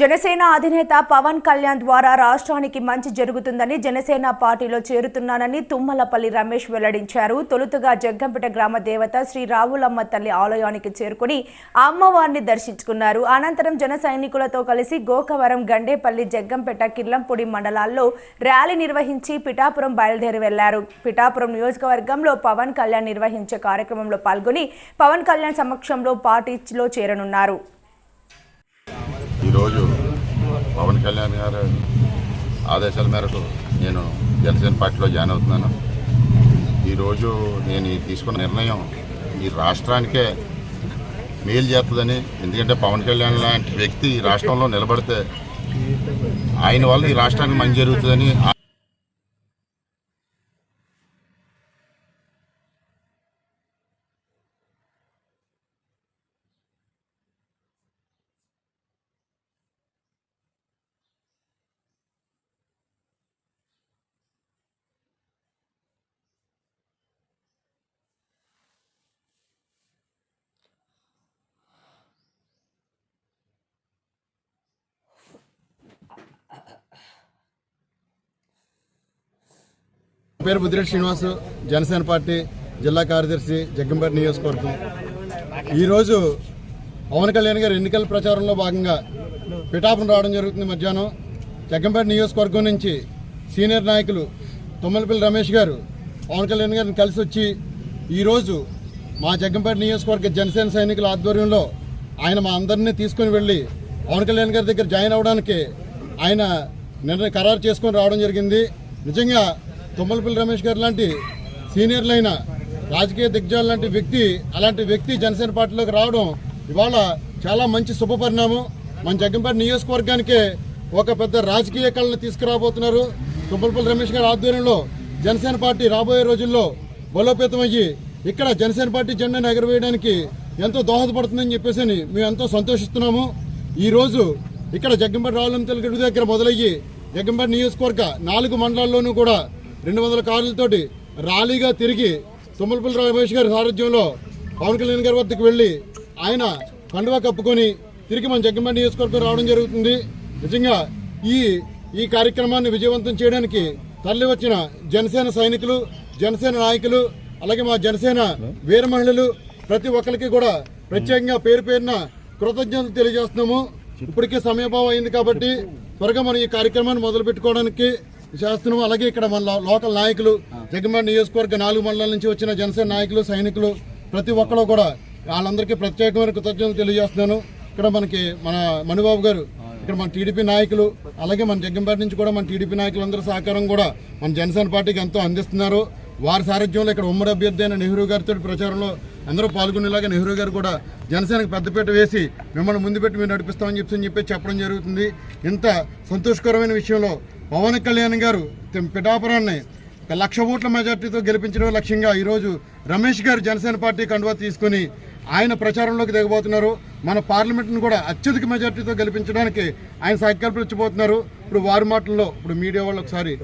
జనసేన అధినేత పవన్ కళ్యాణ్ ద్వారా రాష్ట్రానికి మంచి జరుగుతుందని జనసేన పార్టీలో చేరుతున్నానని తుమ్మలపల్లి రమేష్ వెల్లడించారు. తొలుతగా జగ్గంపేట గ్రామ దేవత శ్రీ రావులమ్మ తల్లి ఆలయానికి చేరుకుని అమ్మవారిని దర్శించుకున్నారు. అనంతరం జన సైనికులతో కలిసి గోకవరం గండేపల్లి జగ్గంపేట కిల్లంపూడి మండలాల్లో ర్యాలీ నిర్వహించి పిఠాపురం బయలుదేరి వెళ్ళారు. పిఠాపురం నియోజకవర్గంలో పవన్ కళ్యాణ్ నిర్వహించే కార్యక్రమంలో పాల్గొని పవన్ కళ్యాణ్ సమక్షంలో పార్టీలో చేరనున్నారు. ఈరోజు పవన్ కళ్యాణ్ గారు ఆదేశాల మేరకు నేను జనసేన పార్టీలో జాయిన్ అవుతున్నాను. ఈరోజు నేను తీసుకున్న నిర్ణయం ఈ రాష్ట్రానికే మేలు చేస్తుందని ఎందుకంటే పవన్ కళ్యాణ్ లాంటి వ్యక్తి ఈ రాష్ట్రంలో నిలబడితే ఆయన వల్ల ఈ రాష్ట్రానికి మంచి జరుగుతుందని పేరు బుద్ధిరెడ్డి శ్రీనివాస్ జనసేన పార్టీ జిల్లా కార్యదర్శి జగ్గంపేట నియోజకవర్గం. ఈరోజు పవన్ కళ్యాణ్ గారు ఎన్నికల ప్రచారంలో భాగంగా పిఠాపురం రావడం జరుగుతుంది మధ్యాహ్నం. జగ్గంపేట నియోజకవర్గం నుంచి సీనియర్ నాయకులు తుమ్మలపల్లి రమేష్ గారు పవన్ కళ్యాణ్ గారిని కలిసి వచ్చి ఈరోజు మా జగ్గంపేట నియోజకవర్గ జనసేన సైనికుల ఆధ్వర్యంలో ఆయన మా అందరినీ తీసుకొని వెళ్ళి పవన్ కళ్యాణ్ గారి దగ్గర జాయిన్ అవ్వడానికి ఆయన నిర్ణయం ఖరారు చేసుకొని రావడం జరిగింది. నిజంగా తుమ్మలపల్లి రమేష్ గారు లాంటి సీనియర్లైన రాజకీయ దిగ్జాలు లాంటి వ్యక్తి అలాంటి వ్యక్తి జనసేన పార్టీలోకి రావడం ఇవాళ చాలా మంచి శుభ పరిణామం. మన జగ్గంపేట నియోజకవర్గానికే ఒక పెద్ద రాజకీయ కళను తీసుకురాబోతున్నారు. తుమ్మలపల్లి రమేష్ గారి ఆధ్వర్యంలో జనసేన పార్టీ రాబోయే రోజుల్లో బలోపేతమయ్యి ఇక్కడ జనసేన పార్టీ జెండాను ఎగరవేయడానికి ఎంతో దోహదపడుతుందని చెప్పేసి అని మేము ఎంతో సంతోషిస్తున్నాము. ఈ రోజు ఇక్కడ జగ్గంపేట రావులం తెలుగు దగ్గర మొదలయ్యి జగ్గంపేట నియోజకవర్గ నాలుగు మండలాల్లోనూ కూడా రెండు వందల కార్లతోటి ర్యాలీగా తిరిగి తుమ్మలపల్లి రమేష్ గారి సారథ్యంలో పవన్ కళ్యాణ్ గారి వద్దకు వెళ్ళి ఆయన కండువా కప్పుకొని తిరిగి మన జగ్గంపేట నియోజకవర్గం రావడం జరుగుతుంది. నిజంగా ఈ ఈ కార్యక్రమాన్ని విజయవంతం చేయడానికి తరలి వచ్చిన జనసేన సైనికులు జనసేన నాయకులు అలాగే మా జనసేన వీర మహిళలు ప్రతి ఒక్కరికి కూడా ప్రత్యేకంగా పేరు పేరున కృతజ్ఞతలు తెలియజేస్తున్నాము. ఇప్పటికే సమయభావం అయింది కాబట్టి త్వరగా మనం ఈ కార్యక్రమాన్ని మొదలు పెట్టుకోవడానికి చేస్తున్నాము. అలాగే ఇక్కడ మన లోకల్ నాయకులు జగన్మోహన్ నియోజకవర్గ నాలుగు మండలాల నుంచి వచ్చిన జనసేన నాయకులు సైనికులు ప్రతి ఒక్కరు కూడా వాళ్ళందరికీ ప్రత్యేకమైన కృతజ్ఞతలు తెలియజేస్తున్నాను. ఇక్కడ మనకి మన మణిబాబు గారు ఇక్కడ మన టీడీపీ నాయకులు అలాగే మన జగ్గంపేట నుంచి కూడా మన టీడీపీ నాయకులందరూ సహకారం కూడా మన జనసేన పార్టీకి ఎంతో అందిస్తున్నారు. వారి సారథ్యంలో ఇక్కడ ఉమ్మడి అభ్యర్థి అయిన నెహ్రూ గారితో ప్రచారంలో అందరూ పాల్గొనేలాగా నెహ్రూ గారు కూడా జనసేనకు పెద్దపీట వేసి మిమ్మల్ని ముందు పెట్టి మీరు నడిపిస్తామని చెప్పి చెప్పి చెప్పడం జరుగుతుంది. ఇంత సంతోషకరమైన విషయంలో పవన్ కళ్యాణ్ గారు పిఠాపురాన్ని లక్ష ఓట్ల మెజార్టీతో గెలిపించడం లక్ష్యంగా ఈరోజు రమేష్ గారు జనసేన పార్టీ కండువా తీసుకుని ఆయన ప్రచారంలోకి దిగబోతున్నారు. మన పార్లమెంట్ను కూడా అత్యధిక మెజార్టీతో గెలిపించడానికి ఆయన సంకల్పించబోతున్నారు ఇప్పుడు వారి మాటల్లో ఇప్పుడు మీడియా వాళ్ళు ఒకసారి